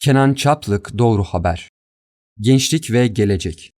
Kenan Çaplık Doğru Haber Gençlik ve Gelecek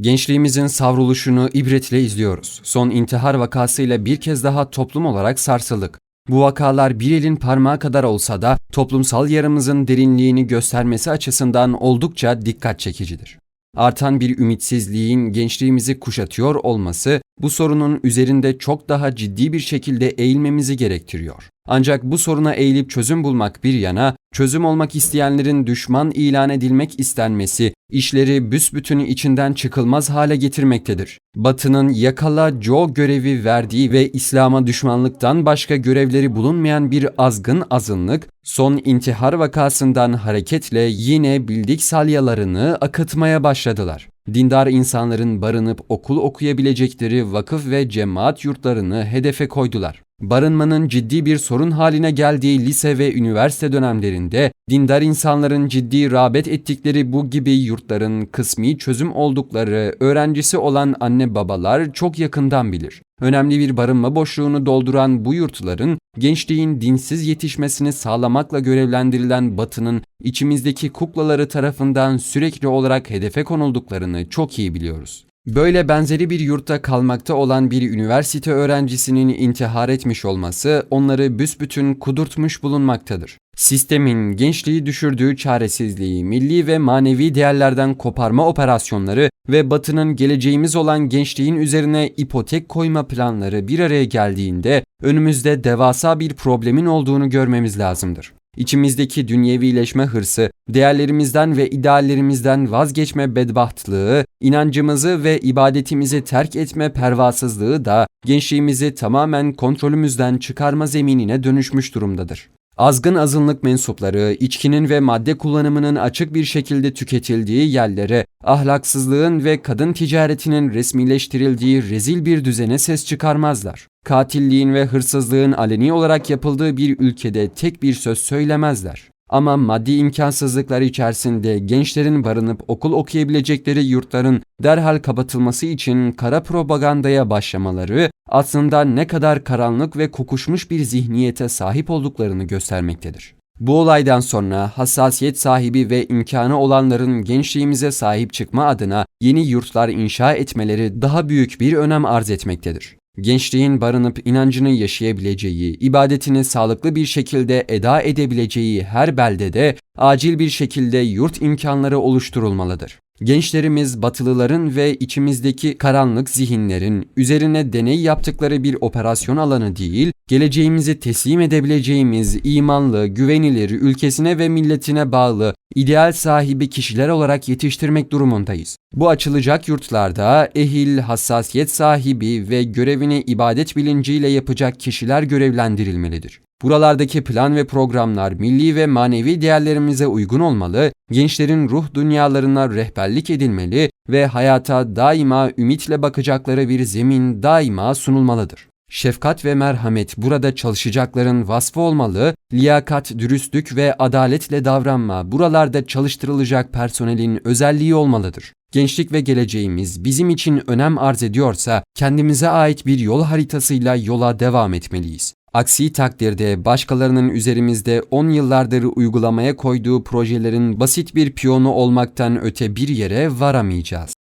Gençliğimizin savruluşunu ibretle izliyoruz. Son intihar vakasıyla bir kez daha toplum olarak sarsıldık. Bu vakalar bir elin parmağı kadar olsa da toplumsal yaramızın derinliğini göstermesi açısından oldukça dikkat çekicidir. Artan bir ümitsizliğin gençliğimizi kuşatıyor olması bu sorunun üzerinde çok daha ciddi bir şekilde eğilmemizi gerektiriyor. Ancak bu soruna eğilip çözüm bulmak bir yana, çözüm olmak isteyenlerin düşman ilan edilmek istenmesi, işleri büsbütün içinden çıkılmaz hale getirmektedir. Batı'nın yakala Joe görevi verdiği ve İslam'a düşmanlıktan başka görevleri bulunmayan bir azgın azınlık, son intihar vakasından hareketle yine bildik salyalarını akıtmaya başladılar dindar insanların barınıp okul okuyabilecekleri vakıf ve cemaat yurtlarını hedefe koydular. Barınmanın ciddi bir sorun haline geldiği lise ve üniversite dönemlerinde dindar insanların ciddi rağbet ettikleri bu gibi yurtların kısmi çözüm oldukları öğrencisi olan anne babalar çok yakından bilir. Önemli bir barınma boşluğunu dolduran bu yurtların gençliğin dinsiz yetişmesini sağlamakla görevlendirilen Batı'nın içimizdeki kuklaları tarafından sürekli olarak hedefe konulduklarını çok iyi biliyoruz. Böyle benzeri bir yurtta kalmakta olan bir üniversite öğrencisinin intihar etmiş olması onları büsbütün kudurtmuş bulunmaktadır. Sistemin gençliği düşürdüğü çaresizliği, milli ve manevi değerlerden koparma operasyonları ve Batı'nın geleceğimiz olan gençliğin üzerine ipotek koyma planları bir araya geldiğinde önümüzde devasa bir problemin olduğunu görmemiz lazımdır. İçimizdeki dünyevileşme hırsı, değerlerimizden ve ideallerimizden vazgeçme bedbahtlığı, inancımızı ve ibadetimizi terk etme pervasızlığı da gençliğimizi tamamen kontrolümüzden çıkarma zeminine dönüşmüş durumdadır. Azgın azınlık mensupları, içkinin ve madde kullanımının açık bir şekilde tüketildiği yerlere, ahlaksızlığın ve kadın ticaretinin resmileştirildiği rezil bir düzene ses çıkarmazlar. Katilliğin ve hırsızlığın aleni olarak yapıldığı bir ülkede tek bir söz söylemezler. Ama maddi imkansızlıklar içerisinde gençlerin barınıp okul okuyabilecekleri yurtların derhal kapatılması için kara propagandaya başlamaları aslında ne kadar karanlık ve kokuşmuş bir zihniyete sahip olduklarını göstermektedir. Bu olaydan sonra hassasiyet sahibi ve imkanı olanların gençliğimize sahip çıkma adına yeni yurtlar inşa etmeleri daha büyük bir önem arz etmektedir gençliğin barınıp inancını yaşayabileceği, ibadetini sağlıklı bir şekilde eda edebileceği her beldede acil bir şekilde yurt imkanları oluşturulmalıdır. Gençlerimiz batılıların ve içimizdeki karanlık zihinlerin üzerine deney yaptıkları bir operasyon alanı değil, geleceğimizi teslim edebileceğimiz imanlı, güvenilir, ülkesine ve milletine bağlı, ideal sahibi kişiler olarak yetiştirmek durumundayız. Bu açılacak yurtlarda ehil, hassasiyet sahibi ve görevini ibadet bilinciyle yapacak kişiler görevlendirilmelidir. Buralardaki plan ve programlar milli ve manevi değerlerimize uygun olmalı, gençlerin ruh dünyalarına rehberlik edilmeli ve hayata daima ümitle bakacakları bir zemin daima sunulmalıdır. Şefkat ve merhamet burada çalışacakların vasfı olmalı, liyakat, dürüstlük ve adaletle davranma buralarda çalıştırılacak personelin özelliği olmalıdır. Gençlik ve geleceğimiz bizim için önem arz ediyorsa kendimize ait bir yol haritasıyla yola devam etmeliyiz. Aksi takdirde başkalarının üzerimizde 10 yıllardır uygulamaya koyduğu projelerin basit bir piyonu olmaktan öte bir yere varamayacağız.